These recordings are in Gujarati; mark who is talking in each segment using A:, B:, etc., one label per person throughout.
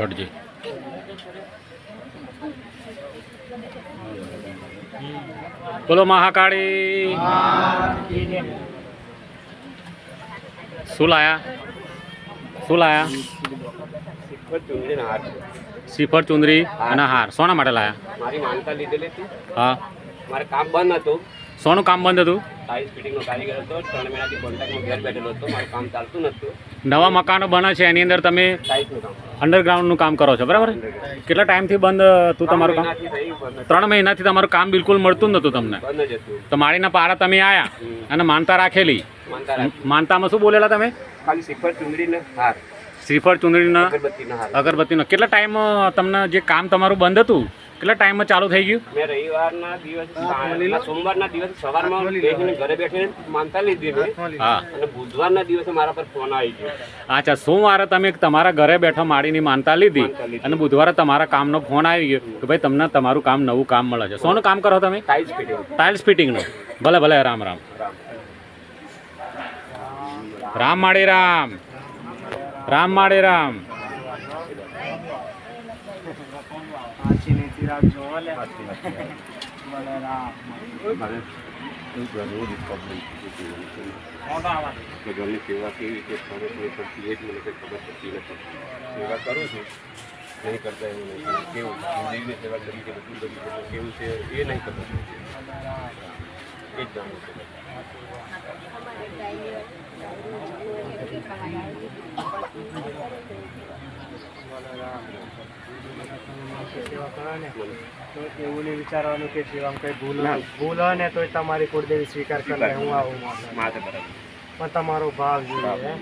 A: હટજી બોલો મહાકાળી. શું લાયા? શું લાયા? શ્રીફળ ચુંદરી અને હાર. સોના માટે લાયા?
B: મારી માનતા લીધેલી હતી.
A: હા.
B: મારે કામ બંધ હતું.
A: સોનું કામ બંધ હતું?
B: ટાઇલ્સ ફિટિંગનો કારીગર હતો. ત્રણ મહિનાથી કોન્ટ્રાક્ટમાં ઘેર બેઠેલો હતો. મારું કામ ચાલતું નહોતું.
A: નવા મકાનો બને છે એની અંદર તમે
B: ટાઇલ્સનું કામ.
A: અંડરગ્રાઉન્ડનું કામ કરો છો બરાબર? કેટલા ટાઈમથી બંધ હતું તમારું કામ. ત્રણ મહિનાથી તમારું કામ બિલકુલ મળતું નહોતું તમને? તો માળીના પારા તમે આવ્યા અને માનતા રાખેલી? માનતામાં શું બોલેલા તમે?
B: ખાલી શ્રીફળ ચુંદડીને હાર.
A: શ્રીફળ ચુંદડીના
B: અગરબત્તીના
A: અગરબત્તીનો. કેટલા ટાઈમ તમને જે કામ તમારું બંધ હતું? કેટલા ટાઈમમાં ચાલુ થઈ ગયું?
B: મેં રવિવારના દિવસ ના, સોમવારના દિવસે સવારમાં બેસીને ઘરે બેઠીને માનતા લીધી મેં
A: હા.
B: અને બુધવારના દિવસે મારા પર ફોન આવી ગયો.
A: અચ્છા સોમવારે તમે તમારા ઘરે બેઠા માળીની માનતા લીધી
B: માનતા લીધી.
A: અને બુધવારે તમારા કામનો ફોન આવી ગયો કે ભાઈ તમને તમારું કામ નવું કામ મળે છે. શોનું કામ કરો તમે?
B: ટાઇલ્સ ફિટિંગ
A: ટાઇલ્સ ફિટિંગનું ભલે ભલે રામ રામ.
B: રામ.
A: રામ માળી રામ. રામ માળી રામ.
B: કે ઘરની સેવા કેવી રીતે કરે છે એ પડતી એ જ મને કંઈ ખબર પડતી નથી સેવા કરું છું નહીં કરતા એવું નથી કેવું જિંદગીની સેવા કરી છે બધું કરી છે પણ કેવું છે એ નહીં ખબર પડતી એ જ જાણવું છે
C: સેવા કરો ને તો એવું નહીં વિચારવાનું કે સેવામાં કઈ ભૂલ ભૂલ હોય ને તો તમારી કુળદેવી સ્વીકાર કરી લે હું આવું પણ તમારો ભાવ જોઈએ.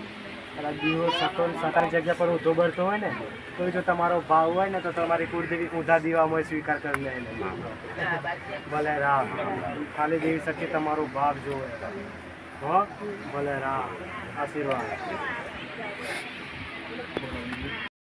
C: અને દિવસ સતો સતાની જગ્યા પર ઊંધો બળતો હોય ને તો જો તમારો ભાવ હોય ને તો તમારી કુળદેવી ઊંધા દીવામાં સ્વીકાર કરી લે ભલે રામ. ખાલી દેવી શકીએ તમારો ભાવ જોવે. હો? ભલે રામ. આશીર્વાદ.